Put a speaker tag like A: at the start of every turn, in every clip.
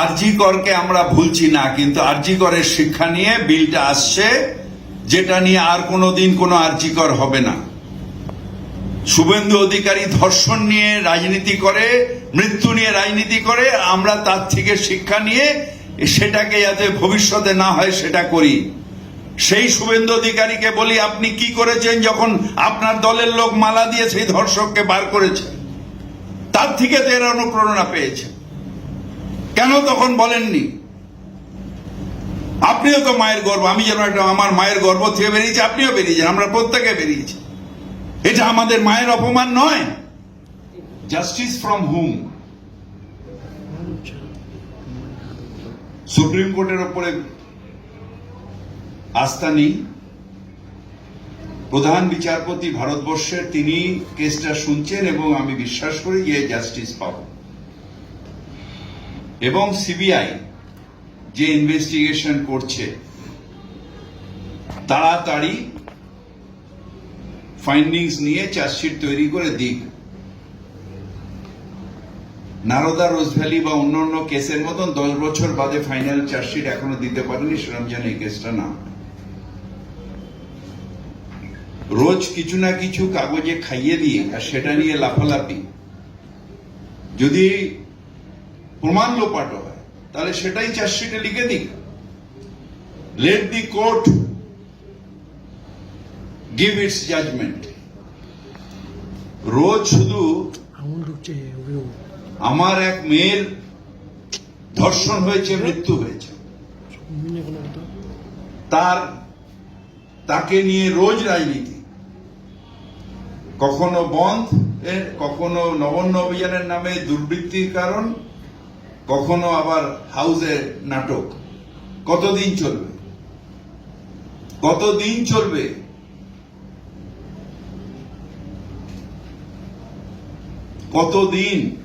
A: আরজি করকে আমরা ভুলছি না, কিন্তু আরজি করের শিক্ষা নিয়ে বিলটা আসছে, যেটা নিয়ে আর কোনো দিন কোনো আরজি কর হবে না। শুভেন্দু অধিকারী ধর্ষণ নিয়ে রাজনীতি করে, মৃত্যু নিয়ে রাজনীতি করে, আমরা তার থেকে শিক্ষা নিয়ে সেটাকে যাতে ভবিষ্যতে না হয় সেটা করি। সেই শুভেন্দু অধিকারীকে বলি, আপনি কি করেছেন যখন আপনার দলের লোক মালা দিয়ে সেই ধর্ষককে বার করেছে? তার থেকে তো এরা অনুপ্রেরণা পেয়েছে। কেন তখন বলেননি? আপনিও তো মায়ের গর্ব, আমি যেন একটা আমার মায়ের গর্ব থেকে বেরিয়েছি, আপনিও বেরিয়েছেন আমরা প্রত্যেকে বেরিয়েছি। এটা আমাদের মায়ের অপমান নয়। জাস্টিস ফ্রম হুম সুপ্রিম কোর্টের ওপরে আস্থা নেই। প্রধান বিচারপতি ভারতবর্ষের তিনি কেসটা শুনছেন এবং আমি বিশ্বাস করি যে জাস্টিস পাব। এবং সিবিআই যে ইনভেস্টিগেশন করছে, তাড়াতাড়ি ফাইন্ডিংস নিয়ে চার্জশিট তৈরি করে দিক। নারদা রোজ ভ্যালি বা অন্য অন্য কেসের মতন দশ বছর বাদে ফাইনাল চার্জশিট এখনও দিতে পারেনি, সেরকম যেন এই কেসটা না রোজ কিছু না কিছু কাগজে খাইয়ে দিয়ে, আর সেটা নিয়ে লাফালাফি। যদি প্রমাণ লোপাটো হয়। তাহলে সেটাই চার্জশিটে লিখে দিই। Let the court give its judgment রোজ শুধু আমার এক মেয়ের ধর্ষণ হয়েছে, মৃত্যু হয়েছে। তার, তাকে নিয়ে রোজ রাজনীতি। কখনো বন্ধ কখনো নবন্ন অভিযানের নামে দুর্বৃত্তির কারণ। কখনো আবার হাউসে নাটক? কতদিন চলবে? কতদিন চলবে? কতদিন?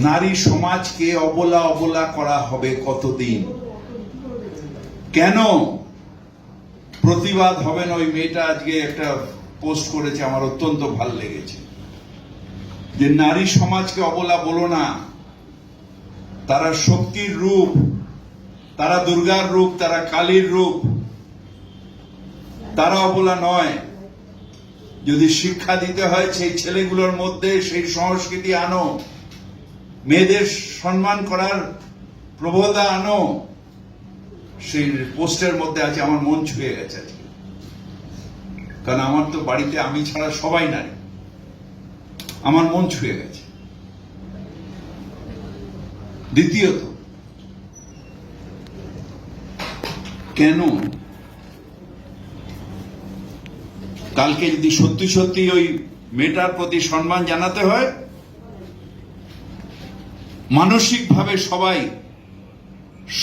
A: নারী সমাজকে অবলা অবলা করা হবে কতদিন? কেন? প্রতিবাদ হবে না। ওই মেয়েটা আজকে একটা পোস্ট করেছে, আমার অত্যন্ত ভালো লেগেছে। যে নারী সমাজকে অবলা বলো না, তারা শক্তির রূপ, তারা দুর্গার রূপ, তারা কালীর রূপ, তারা অবলা নয়। যদি শিক্ষা দিতে হয় সেই ছেলেগুলোর মধ্যে সেই সংস্কৃতি আনো, মেয়েদের সম্মান করার প্রবণতা আনো, সেই পোস্টের মধ্যে আছে আমার মন ছুঁয়ে গেছে কারণ আমার তো বাড়িতে আমি ছাড়া সবাই নারী। আমার মন ছুঁয়ে গেছে। দ্বিতীয়ত, কেন কালকে যদি সত্যি সত্যি ওই মেয়েটার প্রতি সম্মান জানাতে হয়, মানসিকভাবে সবাই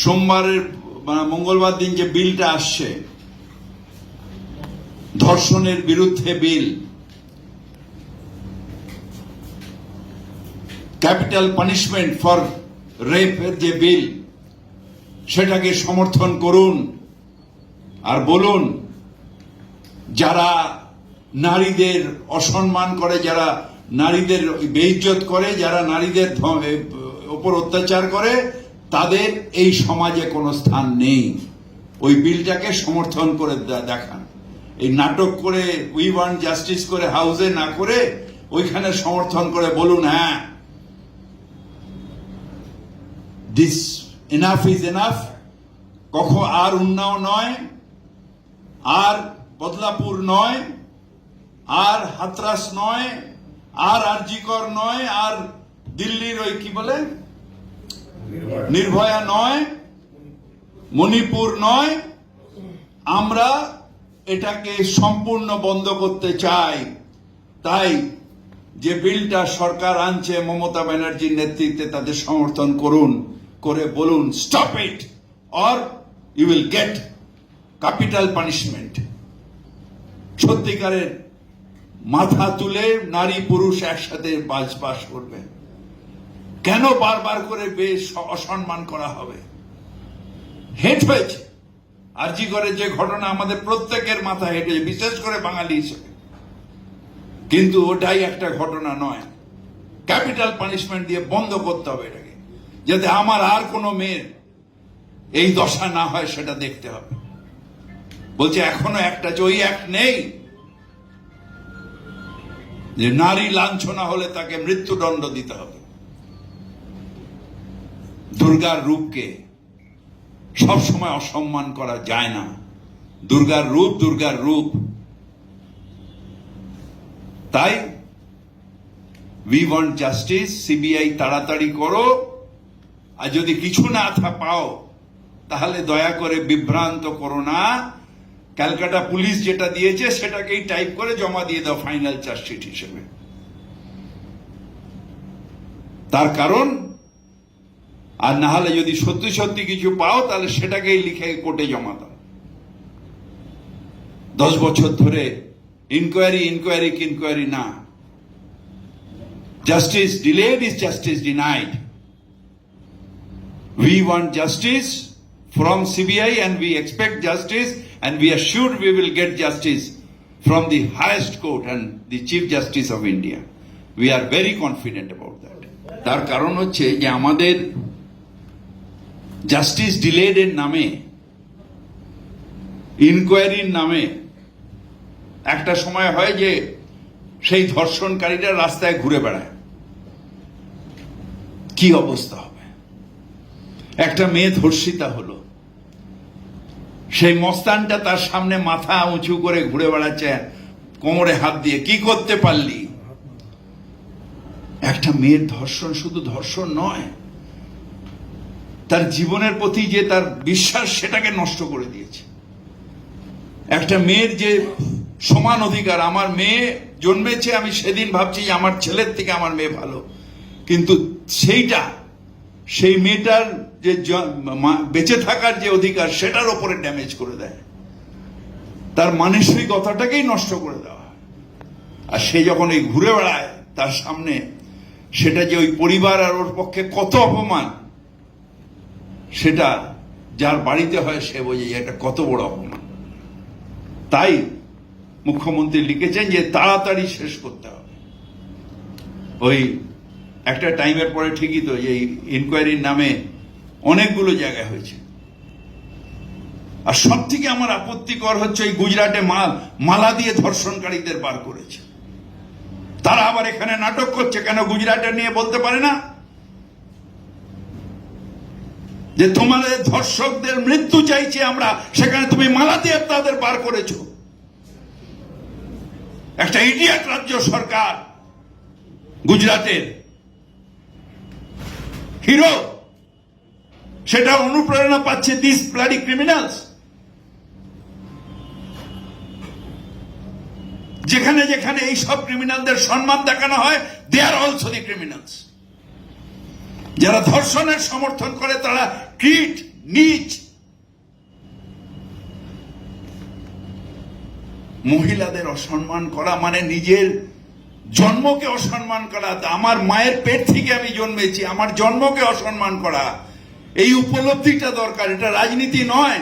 A: সোমবারের মানে মঙ্গলবার দিন যে বিলটা আসছে, ধর্ষণের বিরুদ্ধে বিল ক্যাপিটাল পানিশমেন্ট ফর রেপের যে বিল, সেটাকে সমর্থন করুন আর বলুন, যারা নারীদের অসম্মান করে, যারা নারীদের বেইজ্জত করে, যারা নারীদের ওপর অত্যাচার করে, তাদের এই সমাজে কোনো স্থান নেই। ওই বিলটাকে সমর্থন করে দেখান। এই নাটক করে, উই ওয়ান্ট জাস্টিস করে, হাউসে না করে, ওইখানে সমর্থন করে বলুন হ্যাঁ দিস এনাফ ইজ এনাফ কখন আর উন্নাও নয় আর বদলাপুর নয় আর হাতরাস নয় আর আরজিকর নয় আর দিল্লির ওই কি বলে নির্ভয়া নয় মণিপুর নয় আমরা এটাকে সম্পূর্ণ বন্ধ করতে চাই। তাই যে বিলটা সরকার আনছে মমতা ব্যানার্জির নেতৃত্বে তাদের সমর্থন করুন। করে বলুন stop it or you will get capital punishment সত্যিকারের মাথা তুলে নারী পুরুষ একসাথে বাস করবে। কেন বারবার করে বেশ অসম্মান করা হবে? হেট হয়েছে। আরজি করে যে ঘটনা আমাদের প্রত্যেকের মাথা হেঁটেছে বিশেষ করে বাঙালি হিসেবে। কিন্তু ওটাই একটা ঘটনা নয়। ক্যাপিটাল পানিশমেন্ট দিয়ে বন্ধ করতে হবে এটাকে। যাতে আমার আর কোনো মেয়ের এই দশা না হয়, সেটা দেখতে হবে। বলছে, এখনও একটা যে ওই নেই। যে নারী লাঞ্ছনা হলে তাকে মৃত্যুদণ্ড দিতে হবে। দুর্গার রূপকে সব সময় অসম্মান করা যায় না। দুর্গার রূপ দুর্গার রূপ। তাই উই ওয়ান্ট জাস্টিস সিবিআই তাড়াতাড়ি করো। আর যদি কিছু না থা পাও, তাহলে দয়া করে বিভ্রান্ত করো না। ক্যালকাটা পুলিশ যেটা দিয়েছে, সেটাকেই টাইপ করে জমা দিয়ে দাও ফাইনাল চার্জশিট হিসেবে। তার কারণ, আর না হলে যদি সত্যি সত্যি কিছু পাও, তাহলে সেটাকেই লিখে কোর্টে জমা দাও। দশ বছর ধরে ইনকোয়ারি ইনকোয়ারি ইনকোয়ারি না। Justice delayed is justice denied We want justice from CBI and we expect justice and we are sure we will get justice from the highest court and the Chief Justice of India. We are very confident about that. তার কারণ হচ্ছে যে আমাদের justice delayed এর নামে ইনকোয়ারির নামে একটা সময় হয় যে সেই ধর্ষণকারীরা রাস্তায় ঘুরে বেড়ায় কি অবস্থা হবে একটা মেয়ে ধর্ষিতা হলো। সেই মস্তানটা তার সামনে মাথা উঁচু করে ঘুরে বেড়াচ্ছে, কোমরে হাত দিয়ে। কি করতে পারলি? একটা মেয়ের ধর্ষণ শুধু ধর্ষণ নয়, তার জীবনের প্রতি যে তার বিশ্বাস সেটাকে নষ্ট করে দিয়েছে। একটা মেয়ের যে সমান অধিকার, আমার মেয়ে জন্মেছে, আমি সেদিন ভাবছি আমার ছেলের থেকে আমার মেয়ে ভালো। কিন্তু সেইটা সেই মেয়েটার যে বেঁচে থাকার যে অধিকার, সেটার ওপরে ড্যামেজ করে দেয়। তার মানসিকতাটাকেই নষ্ট করে দেওয়া আর সে যখন এই ঘুরে বেড়ায়, তার সামনে সেটা যে ওই পরিবার আর ওর পক্ষে কত অপমান, সেটা যার বাড়িতে হয় সে বোঝে এটা কত বড় অপমান। তাই মুখ্যমন্ত্রী লিখেছেন যে তাড়াতাড়ি শেষ করতে হবে। ওই একটা টাইমের পরে ঠিকই তো যে ইনকোয়ারির নামে অনেকগুলো জায়গায় হয়েছে। আর সব থেকে আমার আপত্তিকর হচ্ছে এই গুজরাটে মাল, মালা দিয়ে ধর্ষণকারীদের বার করেছে। তারা আবার এখানে নাটক করছে, কেন গুজরাটে নিয়ে বলতে পারে না? যে তোমাদের ধর্ষকদের মৃত্যু চাইছে আমরা, সেখানে তুমি মালা দিয়ে তাদের বার করেছ। একটা ইডিয়াট রাজ্য সরকার গুজরাটের হিরো, সেটা অনুপ্রেরণা পাচ্ছে দিস ব্লাডি ক্রিমিনালস যেখানে যেখানে এই সব ক্রিমিনালদের সম্মান দেখানো হয় দে আর অলসো দি ক্রিমিনালস যারা ধর্ষণের সমর্থন করে, তারা কীট, নিচ। মহিলাদের অসম্মান করা মানে নিজের জন্মকে অসম্মান করা আমার মায়ের পেট থেকে আমি জন্মেছি, আমার জন্মকে অসম্মান করা, এই উপলব্ধিটা দরকার, এটা রাজনীতি নয়।